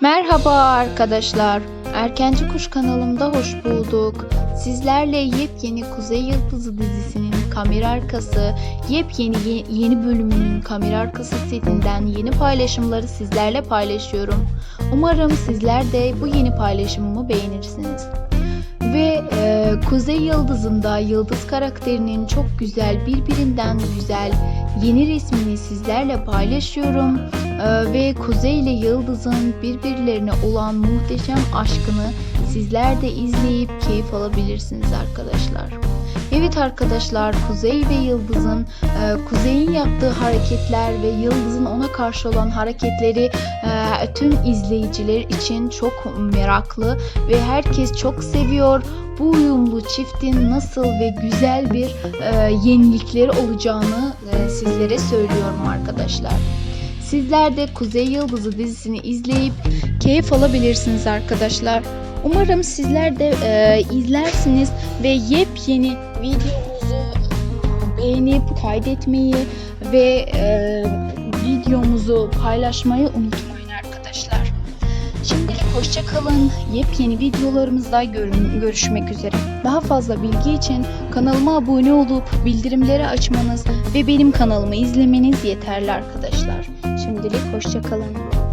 Merhaba arkadaşlar. Erkenci Kuş kanalımda hoş bulduk. Sizlerle yepyeni Kuzey Yıldızı dizisinin kamera arkası, yepyeni ye- yeni bölümünün kamera arkası setinden yeni paylaşımları sizlerle paylaşıyorum. Umarım sizler de bu yeni paylaşımımı beğenirsiniz. Ve e, Kuzey Yıldızı'nda Yıldız karakterinin çok güzel, birbirinden güzel yeni resmini sizlerle paylaşıyorum. Ee, ve Kuzey ile Yıldız'ın birbirlerine olan muhteşem aşkını sizler de izleyip keyif alabilirsiniz arkadaşlar. Evet arkadaşlar Kuzey ve Yıldız'ın e, Kuzey'in yaptığı hareketler ve Yıldız'ın ona karşı olan hareketleri e, tüm izleyiciler için çok meraklı ve herkes çok seviyor. Bu uyumlu çiftin nasıl ve güzel bir e, yenilikleri olacağını e, sizlere söylüyorum arkadaşlar. Sizler de Kuzey Yıldızı dizisini izleyip keyif alabilirsiniz arkadaşlar. Umarım sizler de e, izlersiniz ve yepyeni videomuzu beğenip kaydetmeyi ve e, videomuzu paylaşmayı unutmayın arkadaşlar. Şimdilik hoşça kalın. Yepyeni videolarımızda görüşmek üzere. Daha fazla bilgi için kanalıma abone olup bildirimleri açmanız ve benim kanalımı izlemeniz yeterli arkadaşlar. Şimdilik hoşça kalın.